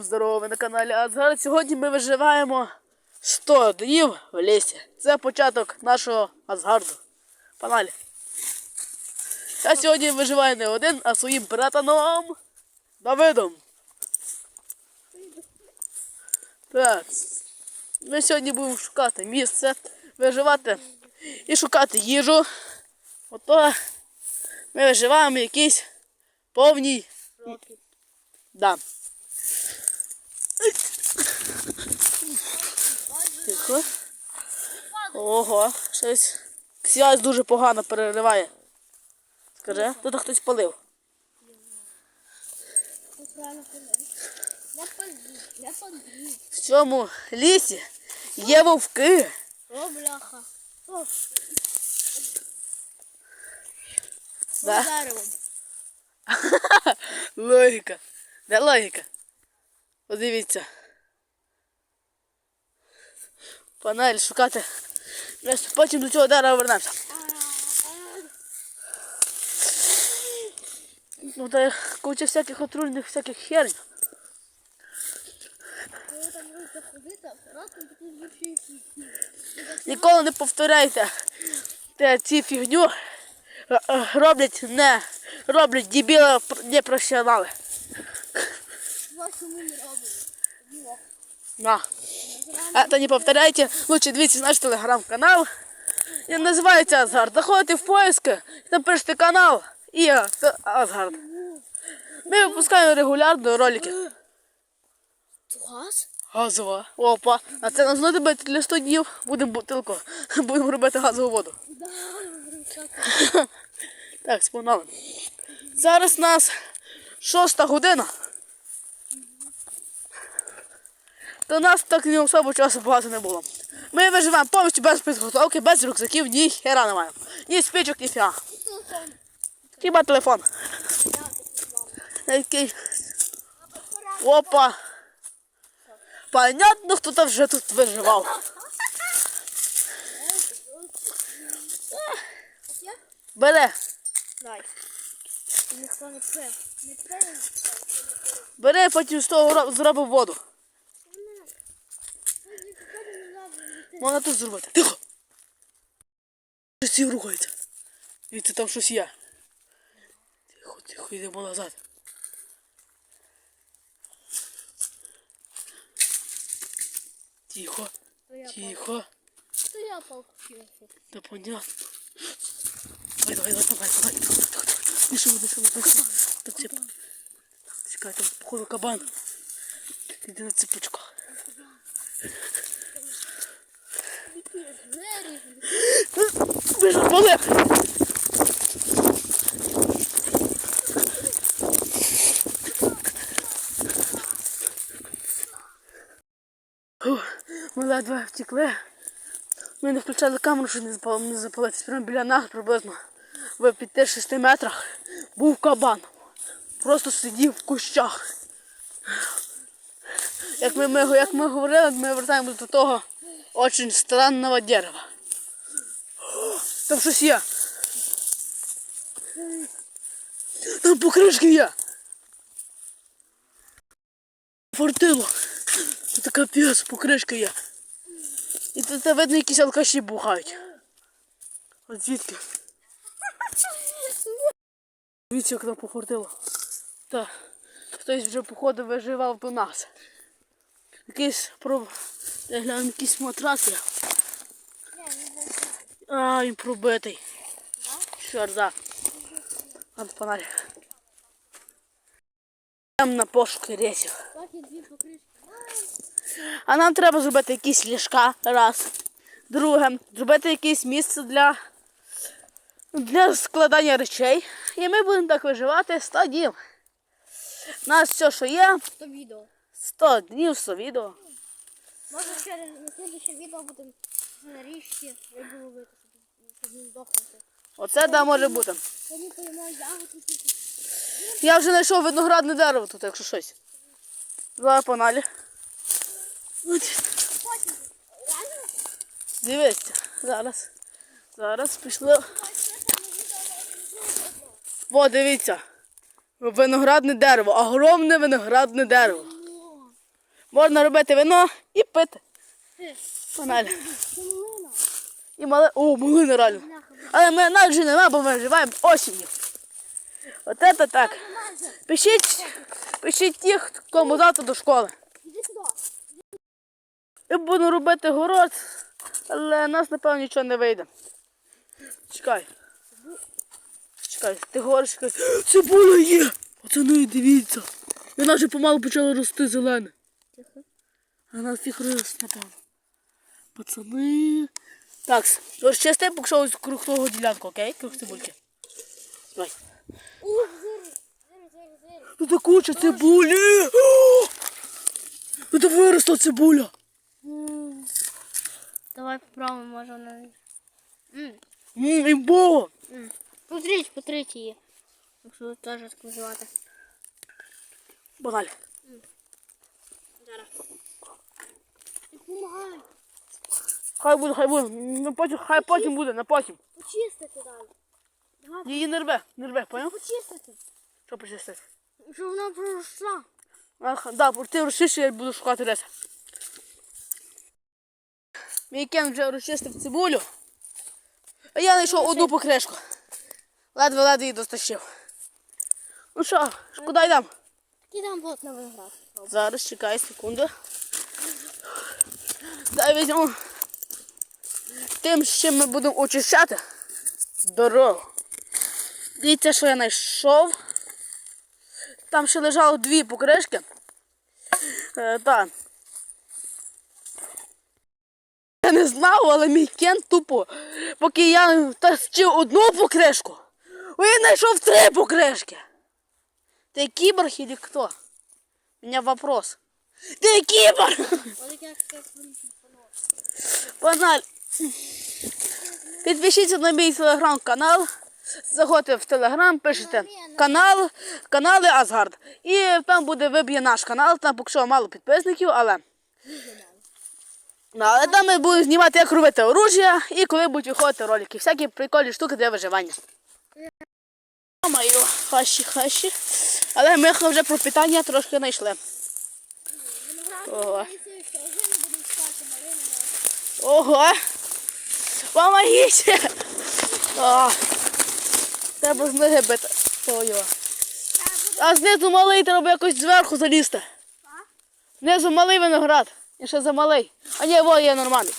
Здорово, ви на каналі Азгар. Сьогодні ми виживаємо 100 днів в лісі. Це початок нашого Азгарду. Паналі. Я сьогодні виживаю не один, а своїм братаном Давидом. Так. Ми сьогодні будемо шукати місце, виживати і шукати їжу. Ото ми виживаємо якийсь повній. Да. Тихо. Ого, щось. Связь дуже погано перериває. Скажи, тут хтось палив. В цьому лісі є вовки. О, бляха. О, Да. Логіка. Де логіка? Подивіться. Панель шукати. Потім до цього дерева вернемося. Ну та куча всяких отруйних всяких херень. Ніколи не повторяйте те, ці фігню. Е, е, Роблять не роблять дебіли не ми не робимо. На. Это не повторяйте. Лучше дивіться наш телеграм-канал. Він називається Азгард. Заходите в поиски, там пишете канал і це Азгард. Ми випускаємо регулярно ролики. Газ? Газова. Опа. А це нас знати бити для 100 днів. Будемо бутилку. Будемо робити газову воду. Так. Так, спогнали. Зараз у нас шоста година. До нас так не особо часу багато не було. Ми виживаємо повністю без підготовки, без рюкзаків, ні хера не маємо. Ні спічок, ні фіга. Хіба телефон. Який. Опа. Понятно, хто там вже тут виживав. Пив. бере, потім з того зробив воду. Можна тут зробити. Тихо. Щось рухається. Дивіться, там щось є. Тихо, тихо, йдемо назад. Тихо, тихо. То я палку. Да понятно. Давай, давай, давай, давай, давай. Шуми, не шуми. Там цеп. Чекай, там походу кабан. Іди на цепочках. Ви ж пали! Ми ледве втекли. Ми не включали камеру, щоб не запал- запалитись. Прямо біля нас приблизно в 5-6 метрах був кабан. Просто сидів в кущах. Як ми, ми, як ми говорили, ми вертаємося до того очень странного дерева. Там щось є. Там покришки є. Фортило. Це капець, покришки є. І тут видно якісь алкаші бухають. От звідки? Дивіться, як там пофортило. Так. Хтось вже походу виживав до нас. Якийсь про... Я гляну, якийсь матрас є. А, він пробитий. Чорт, да. Там фонарик. Там на пошуки рейсів. А нам треба зробити якісь ліжка, раз. Друге, зробити якесь місце для, для складання речей. І ми будемо так виживати 100 днів. У нас все, що є, То відео. 100 днів, 100 відео. Може ще на слідче відео буде на річці рибу ловити, щоб- не здохнути. Оце да може бути. Тоді поймаю ягодки. Я вже знайшов виноградне дерево тут, якщо щось. Зараз погнали. Дивіться, зараз. Зараз пішло. О, дивіться. Виноградне дерево, огромне виноградне дерево. Можна робити вино і пити. Це малина. І мале. О, малина реально. Але ми нас вже нема, бо ми живемо осінню. От це так. Пишіть, пишіть тих, кому завтра до школи. Я буду робити город, але нас, напевно, нічого не вийде. Чекай. Чекай, ти говориш, чекай. Цибуля є! Пацани, дивіться. І вона вже помалу почала рости зелене. Тихо. А вона фіг росте, напевно. Пацани. Так, розчисти, поки що ось круг того ділянку, окей? Круг цибульки. Давай. Ну, куча цибулі. О! Тут виросла цибуля. Давай попробуємо, може вона. Ммм, імбово. Потріть, потріть її. Якщо теж скужувати. Баналь. Зараз. Ти помагай. Хай буде, хай буде. Ну, потім, хай потім буде, на потім. Почистити далі. Давай, Її не рве, не рве, поняв? почистити. Що почистити? Щоб вона проросла. Ах, да, ти розчиш, я буду шукати десь. Мій кен вже розчистив цибулю. А я знайшов одну покришку. Ледве-ледве її достащив. Ну що, куди йдемо? Ти вот на виноград. Зараз чекай секунду. Дай візьмемо тим, з чим ми будемо очищати дорогу. Дивіться, що я знайшов. Там ще лежало дві покришки. Е, так. Я не знав, але мій кен тупо, поки я тащив одну покришку, він знайшов три покришки. Ти кіборг или хто? У меня вопрос. Ты кибор! Погнали. Підпишіться на мій телеграм-канал. Заходьте в телеграм, пишете канал, канали Асгард. І там буде виб'є наш канал, там поки що мало підписників, але. Ну, але там ми будемо знімати, як робити оружія і коли будуть виходити ролики. Всякі прикольні штуки для виживання. Маю, хащі, хащі. Але ми вже про питання трошки знайшли. Ого. Ого! Помогите! О, треба з ноги бити. Ой-ой. А знизу малий треба якось зверху залізти. Знизу малий виноград. І ще за малий. А ні, во є нормальний.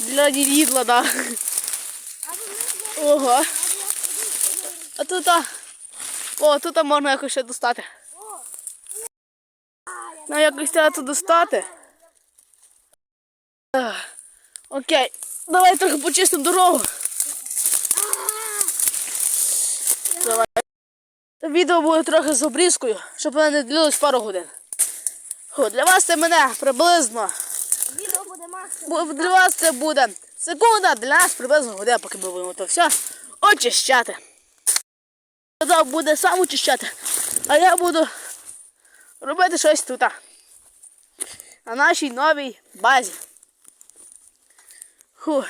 Для так. Да. Ого. А тут. а, О, тут можна якось ще достати. О, Ну, якось треба тут достати. Окей. Давай трохи почистимо дорогу. Давай. Відео буде трохи з обрізкою, щоб воно не длилось пару годин. Фу, для вас це мене приблизно. відео буде максимум. Для вас це буде секунда, для нас приблизно година, поки ми будемо то все очищати. Тоді буде сам очищати, а я буду робити щось тут. На нашій новій базі. Фу.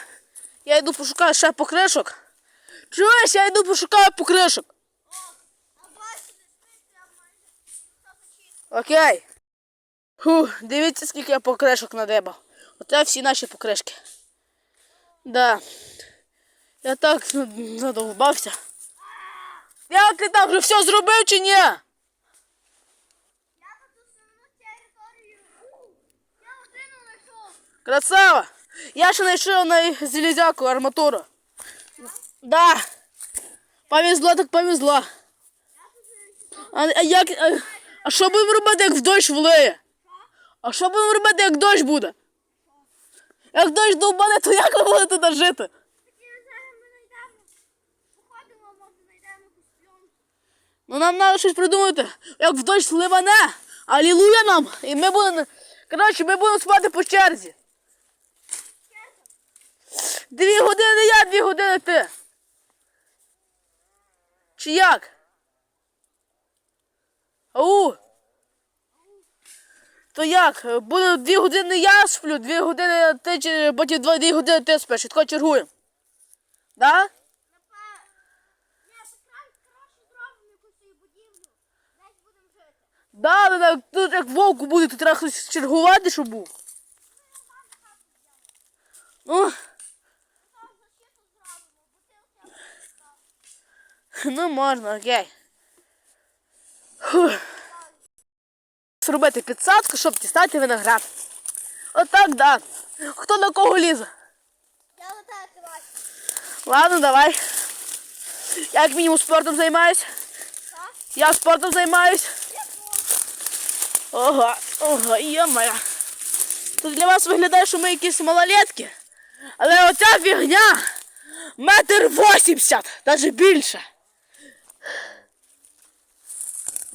Я йду пошукаю ще покришок. Чуєш, я йду пошукаю покришок. Окей. Фу, дивіться, скільки я покришок надибав. Оце всі наші покришки. Да. Я так задовбався. Як ти там вже все зробив чи ні? Я тут основну територію. Я годину знайшов. Красава! Я ще знайшов на залізяку арматуру. Да. Повезло, так повезло. А, а як. А, а що будемо робити, як в дощ влиє? А що будемо робити, як дощ буде? Як дощ довбане, то як ви будете тут жити? Ну нам треба щось придумати. Як в дощ ливане, алілуя нам. І ми будемо. Коротше, ми будемо спати по черзі. Дві години я, дві години ти. Чи як? Ау. То як? Буде дві години я сплю, дві години ти, чи потім два- дві години ти спиш. І тако чергуємо. Да? Де Да, да, да, тут як вовку буде, тут треба хтось чергувати, щоб був. Ну. Ну, можна, окей. Фух. Зробити підсадку, щоб дістати виноград. Отак, да. Хто на кого лізе? Я вот так давай. Ладно, давай. Я як мінімум спортом займаюсь. Я спортом займаюсь. Ого, ого, є-моя. Тут для вас виглядає, що ми якісь малолетки. Але оця фігня метр вісімдесят, навіть більше.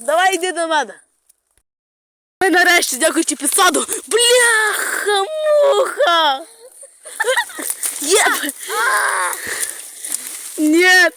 Давай йди до мене. Ми нарешті, дякуючи підсаду. Бляха, муха. Є. Нет.